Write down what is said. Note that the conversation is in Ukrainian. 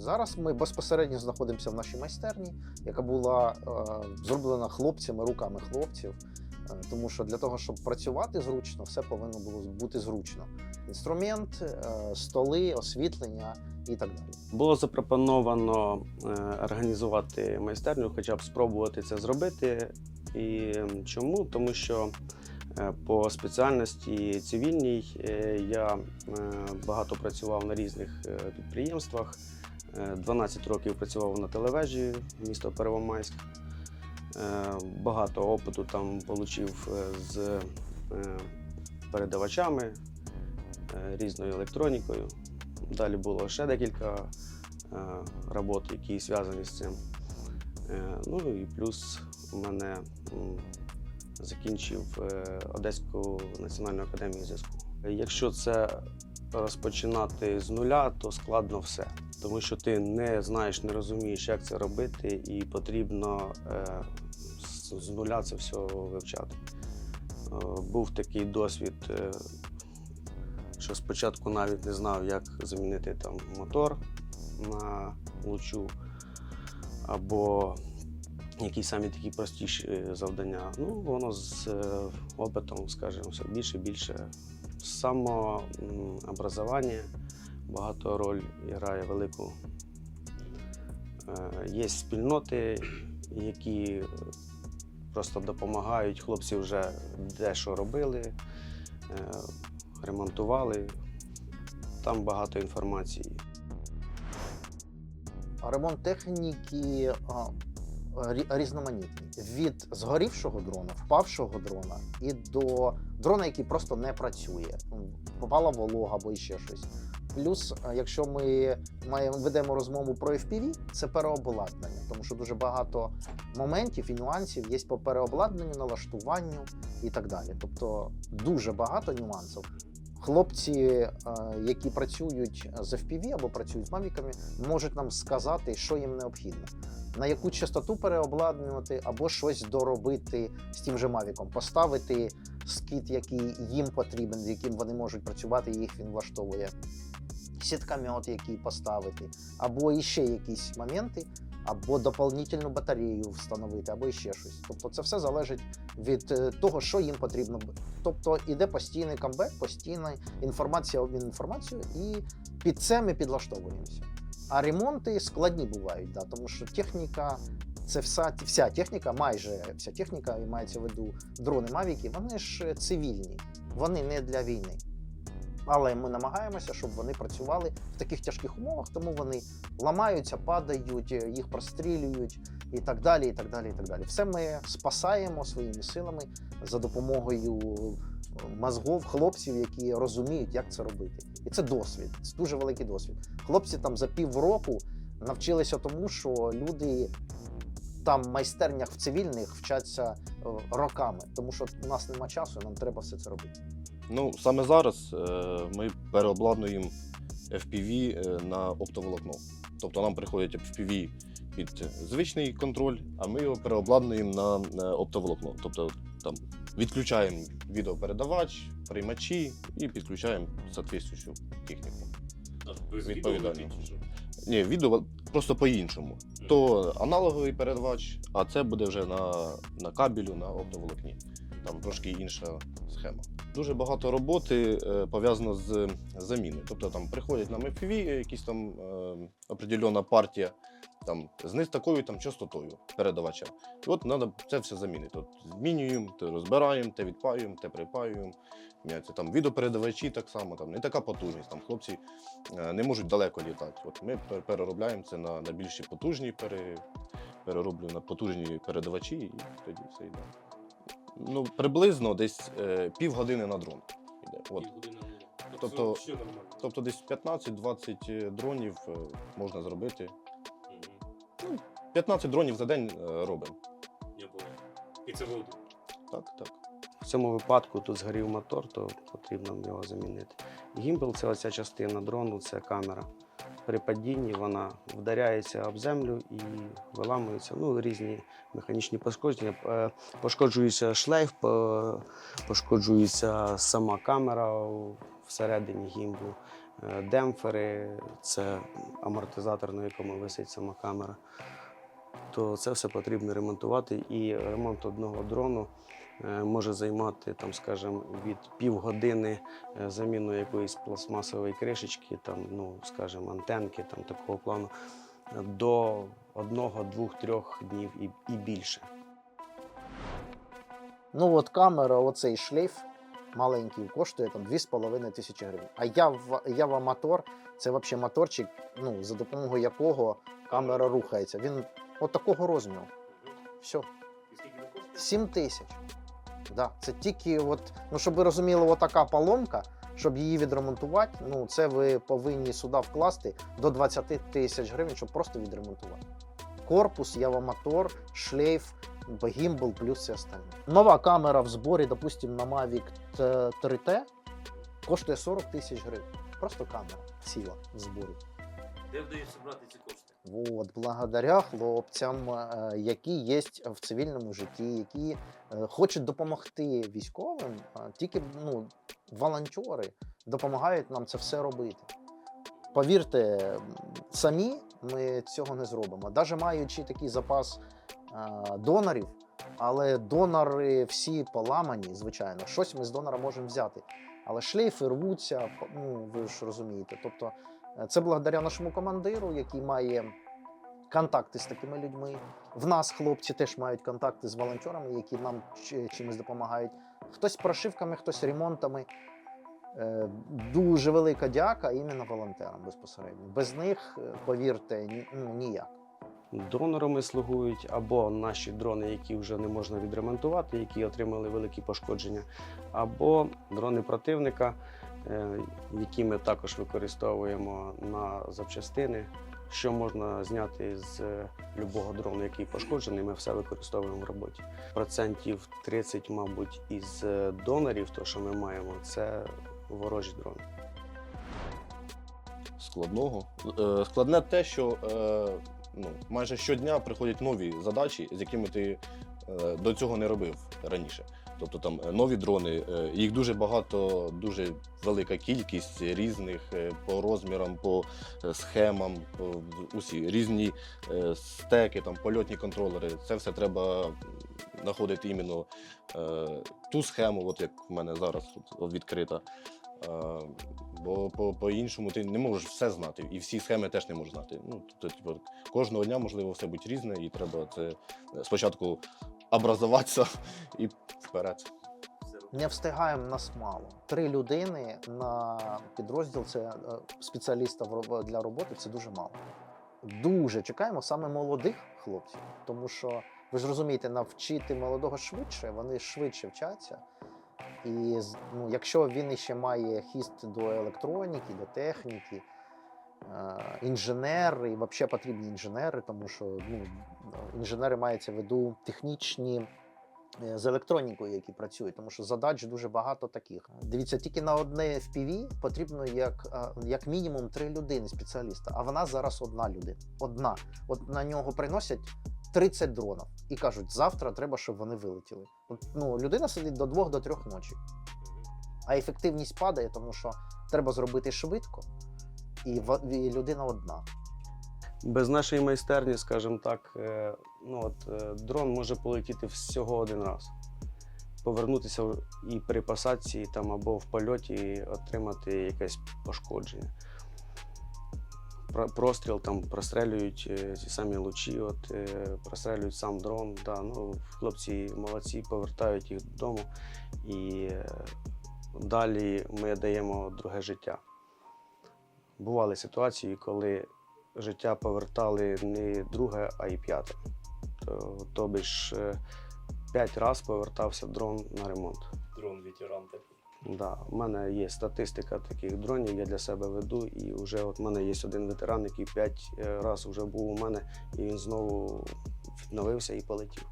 Зараз ми безпосередньо знаходимося в нашій майстерні, яка була е, зроблена хлопцями, руками хлопців. Е, Тому що для того, щоб працювати зручно, все повинно було бути зручно. Інструмент, е, столи, освітлення і так далі. Було запропоновано е, організувати майстерню, хоча б спробувати це зробити. І чому? Тому що е, по спеціальності цивільній е, я е, багато працював на різних підприємствах. Е, 12 років працював на телевежі місто Первомайськ. Е, Багато опиту там отримав з е, передавачами, е, різною електронікою. Далі було ще декілька е, робот, які зв'язані з цим. Е, ну і плюс у мене закінчив е, Одеську національну академію зв'язку. Якщо це розпочинати з нуля, то складно все. Тому що ти не знаєш, не розумієш, як це робити, і потрібно е, з- нуля це все вивчати. Е, Був такий досвід, е, що спочатку навіть не знав, як замінити там мотор на лучу, або якісь самі такі простіші завдання. Ну, воно з опитом, скажімо, все більше більше. Самообразування багато роль грає велику. Е, Є спільноти, які просто допомагають. Хлопці вже дещо робили, е, ремонтували. Там багато інформації. Ремонт техніки а, рі- різноманітний. Від згорівшого дрона, впавшого дрона і до дрона, який просто не працює. Попала волога або ще щось. Плюс, якщо ми маємо ведемо розмову про FPV, це переобладнання, тому що дуже багато моментів і нюансів є по переобладнанню, налаштуванню і так далі. Тобто дуже багато нюансів. Хлопці, е, які працюють з FPV або працюють з мавіками, можуть нам сказати, що їм необхідно, на яку частоту переобладнувати, або щось доробити з тим же мавіком, поставити скіт, який їм потрібен, з яким вони можуть працювати, їх він влаштовує. Сіткамет, який поставити, або іще якісь моменти, або доповнительну батарею встановити, або іще щось. Тобто це все залежить від е, того, що їм потрібно. Тобто іде постійний камбек, постійна інформація, обмін інформацією, і під це ми підлаштовуємося. А ремонти складні бувають, да, тому що техніка, це вся, вся техніка, майже вся техніка, і мається в виду дрони Мавіки, вони ж е, цивільні, вони не для війни. Але ми намагаємося, щоб вони працювали в таких тяжких умовах, тому вони ламаються, падають, їх прострілюють і так далі. і так далі, і так далі. Все ми спасаємо своїми силами за допомогою е, мозгов хлопців, які розуміють, як це робити. І це досвід, це дуже великий досвід. Хлопці там за півроку навчилися тому, що люди там майстернях в цивільних вчаться е, роками, тому що у нас нема часу, нам треба все це робити. Ну, саме зараз е, ми переобладнуємо FPV е, на оптоволокно. Тобто нам приходять FPV під звичний контроль, а ми його переобладнуємо на, оптоволокно. Тобто там відключаємо відеопередавач, приймачі і підключаємо соответствуючу техніку. Відповідально. Ні, відео просто по-іншому. То аналоговий передавач, а це буде вже на, на кабелю, на оптоволокні. Там трошки інша схема. Дуже багато роботи е, пов'язано з заміною. Тобто там приходять нам FPV, якісь там е, определена партія, там з такою там частотою передавача. І от треба це все замінити. От змінюємо, те розбираємо, те відпаюємо, те припаюємо. Міняються там відеопередавачі так само, там не така потужність. Там хлопці е, не можуть далеко літати. От ми переробляємо це на, на більші потужні, пере, перероблюємо на потужні передавачі, і тоді все йде. Ну, приблизно десь е, півгодини на дрон. Йде. От. Було. Тобто- Тобто десь 15-20 дронів е, можна зробити. 15 дронів за день е, робимо. Я понял. І це воду. Так, так. В цьому випадку тут згорів мотор, то потрібно його замінити. Гімбел це оця частина дрону, це камера. При падінні вона вдаряється об землю і виламується. Ну, різні механічні пошкодження. Е, Пошкоджується шлейф, пошкоджується сама камера всередині гімбу. е, демпфери, це амортизатор, на якому висить сама камера. То це все потрібно ремонтувати. І ремонт одного дрону е, може займати, там, скажімо, від півгодини е, заміну якоїсь пластмасової кришечки, там, ну, скажімо, антенки там, такого плану, е, до одного, двох, трьох днів і, і більше. Ну от камера, оцей шлейф маленький, коштує там 2,5 тисячі гривень. А ява, ява мотор це взагалі моторчик, ну, за допомогою якого камера рухається. Він от такого розміру. Все. І скільки він коштує? 7 тисяч. Да, це тільки, от, ну щоб ви розуміли, отака поломка, щоб її відремонтувати, ну це ви повинні сюди вкласти до 20 тисяч гривень, щоб просто відремонтувати. Корпус, явомотор, шлейф, гімбл, плюс все остальне. Нова камера в зборі, допустим, на Mavic 3T коштує 40 тисяч гривень. Просто камера ціла в зборі. Де вдається брати ці кошти? От, благодаря хлопцям, е, які є в цивільному житті, які е, хочуть допомогти військовим, тільки ну, волонтери допомагають нам це все робити. Повірте, самі ми цього не зробимо. Навіть маючи такий запас донорів, але донори всі поламані, звичайно. Щось ми з донора можемо взяти. Але шлейфи рвуться, ну ви ж розумієте. Тобто Це благодаря нашому командиру, який має контакти з такими людьми. В нас хлопці теж мають контакти з волонтерами, які нам чимось допомагають. Хтось прошивками, хтось ремонтами. Е, Дуже велика дяка іменно волонтерам безпосередньо. Без них, е, повірте, ну, ніяк. Донорами слугують або наші дрони, які вже не можна відремонтувати, які отримали великі пошкодження, або дрони противника, які ми також використовуємо на запчастини. Що можна зняти з е, любого дрону, який пошкоджений, ми все використовуємо в роботі. Процентів 30, мабуть, із е, донорів, то що ми маємо, це ворожі дрони. складного. Е, Складне те, що е, ну, майже щодня приходять нові задачі, з якими ти е, до цього не робив раніше. Тобто там е, нові дрони, е, їх дуже багато, дуже велика кількість різних е, по розмірам, по схемам, по усі різні стеки, там польотні контролери. Це все треба знаходити іменно ту схему, от як в мене зараз тут відкрита. Бо по- по-іншому ти не можеш все знати, і всі схеми теж не можеш знати. Ну, тобто, типу, кожного дня можливо все бути різне, і треба це спочатку образуватися і вперед. Не встигаємо нас мало. Три людини на підрозділ це е, спеціаліста для роботи це дуже мало. Дуже чекаємо саме молодих хлопців, тому що ви ж розумієте, навчити молодого швидше, вони швидше вчаться. І ну, якщо він ще має хіст до електроніки, до техніки, інженер, і взагалі потрібні інженери, тому що ну, інженери мається в виду технічні е, з електронікою, які працюють, тому що задач дуже багато таких. Дивіться, тільки на одне FPV потрібно як, е, як мінімум три людини спеціаліста, а вона зараз одна людина. Одна. От на нього приносять 30 дронів і кажуть, завтра треба, щоб вони вилетіли. От, ну, людина сидить до двох до трьох ночі, а ефективність падає, тому що треба зробити швидко, і, і людина одна. Без нашої майстерні, скажімо так, е, ну от е, дрон може полетіти всього один раз. Повернутися і при посадці там або в польоті отримати якесь пошкодження. Простріл там прострелюють е, ці самі лучі, от, прострелюють сам дрон. Да, ну, хлопці молодці, повертають їх додому. І далі ми даємо друге життя. Бували ситуації, коли життя повертали не друге, а й п'яте. То, тобі ж е, п'ять разів повертався дрон на ремонт. Дрон ветеран такий. Да, у мене є статистика таких дронів, я для себе веду, і вже от в мене є один ветеран, який п'ять разів вже був у мене, і він знову відновився і полетів.